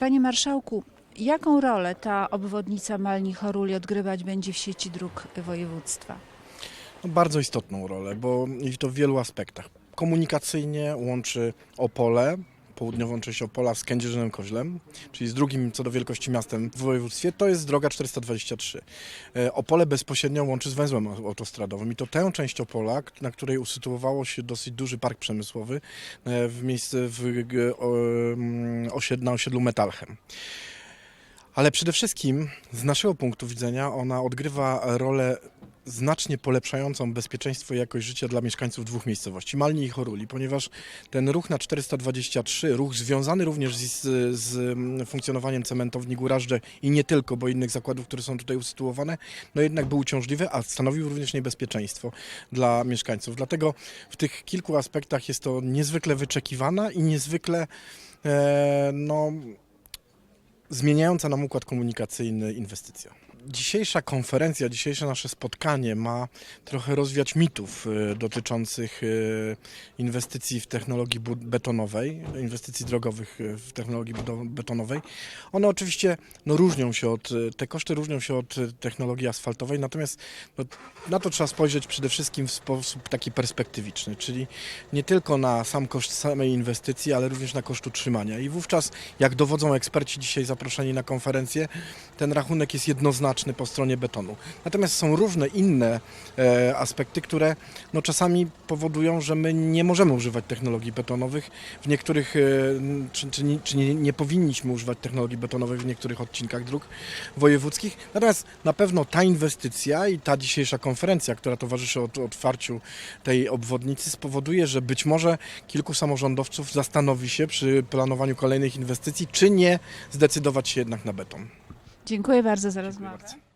Panie Marszałku, jaką rolę ta obwodnica Malni Choruli odgrywać będzie w sieci dróg województwa? No, bardzo istotną rolę, bo i to w wielu aspektach. Komunikacyjnie łączy Opole, południową część Opola z Kędzierzynem Koźlem, czyli z drugim co do wielkości miastem w województwie, to jest droga 423. E, Opole bezpośrednio łączy z węzłem autostradowym i to tę część Opola, na której usytuowało się dosyć duży park przemysłowy e, w miejsce w, mm, na osiedlu Metalchem. Ale przede wszystkim z naszego punktu widzenia ona odgrywa rolę znacznie polepszającą bezpieczeństwo i jakość życia dla mieszkańców dwóch miejscowości, Malni i Choruli, ponieważ ten ruch na 423, ruch związany również z, z mm, funkcjonowaniem cementowni Górażdże i nie tylko, bo innych zakładów, które są tutaj usytuowane, no jednak był uciążliwy, a stanowił również niebezpieczeństwo dla mieszkańców. Dlatego w tych kilku aspektach jest to niezwykle wyczekiwana i niezwykle e, no, zmieniająca nam układ komunikacyjny inwestycja. Dzisiejsza konferencja, dzisiejsze nasze spotkanie ma trochę rozwiać mitów e, dotyczących e, inwestycji w technologii betonowej, inwestycji drogowych e, w technologii betonowej. One oczywiście no, różnią się od, te koszty różnią się od technologii asfaltowej, natomiast no, na to trzeba spojrzeć przede wszystkim w sposób taki perspektywiczny, czyli nie tylko na sam koszt samej inwestycji, ale również na koszt utrzymania. I wówczas, jak dowodzą eksperci dzisiaj zaproszeni na konferencję, ten rachunek jest jednoznaczny po stronie betonu. Natomiast są różne inne e, aspekty, które no, czasami powodują, że my nie możemy używać technologii betonowych w niektórych, e, czy, czy, nie, czy nie, nie powinniśmy używać technologii betonowych w niektórych odcinkach dróg wojewódzkich. Natomiast na pewno ta inwestycja i ta dzisiejsza konferencja, która towarzyszy od, otwarciu tej obwodnicy, spowoduje, że być może kilku samorządowców zastanowi się przy planowaniu kolejnych inwestycji, czy nie zdecydować się jednak na beton. Dziękuję bardzo za rozmowę.